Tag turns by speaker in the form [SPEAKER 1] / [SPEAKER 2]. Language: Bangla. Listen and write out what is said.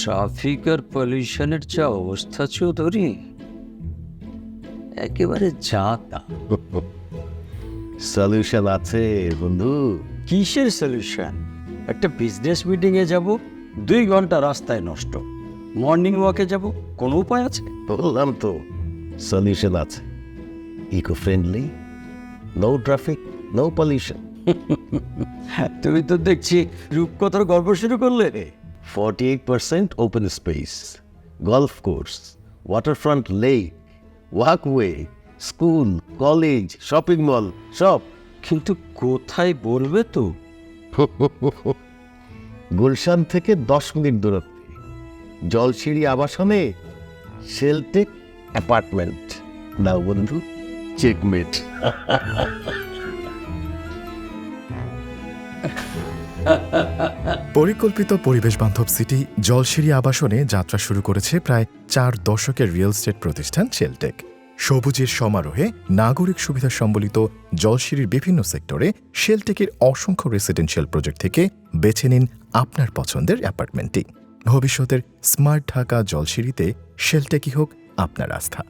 [SPEAKER 1] ট্রাফিক আর পলিউশনের যা অবস্থা চৌধুরী। একেবারে যা তা
[SPEAKER 2] সলিউশন আছে বন্ধু।
[SPEAKER 1] কিসের সলিউশন একটা বিজনেস মিটিংয়ে যাব দুই ঘণ্টা রাস্তায় নষ্ট। মর্নিং ওয়াকে যাব কোনো উপায় আছে?
[SPEAKER 2] বললাম তো সলিউশন আছে। Eco friendly no traffic no pollution
[SPEAKER 1] তুমি তো দেখছি রূপকথার গল্প শুরু করলে। রে
[SPEAKER 2] forty eight percent open space golf course waterfront lake walkway school college shopping mall সব
[SPEAKER 1] কিন্তু কোথায় বলবে তো?
[SPEAKER 2] গুলশান থেকে দশ মিনিট দূরত্বে জলসিঁড়ি আবাসনে শেলটেক অ্যাপার্টমেন্ট। নাও বন্ধু চেকমেট
[SPEAKER 3] পরিকল্পিত পরিবেশ বান্ধব সিটি জলসিঁড়ি আবাসনে যাত্রা শুরু করেছে প্রায় চার দশকের রিয়েল স্টেট প্রতিষ্ঠান শেলটেক। সবুজের সমারোহে নাগরিক সুবিধা সম্বলিত জলসিঁড়ির বিভিন্ন সেক্টরে শেলটেকের অসংখ্য রেসিডেন্সিয়াল প্রজেক্ট থেকে বেছে নিন আপনার পছন্দের অ্যাপার্টমেন্টটি। ভবিষ্যতের স্মার্ট ঢাকা জলসিঁড়িতে শেলটেকই হোক আপনার আস্থা।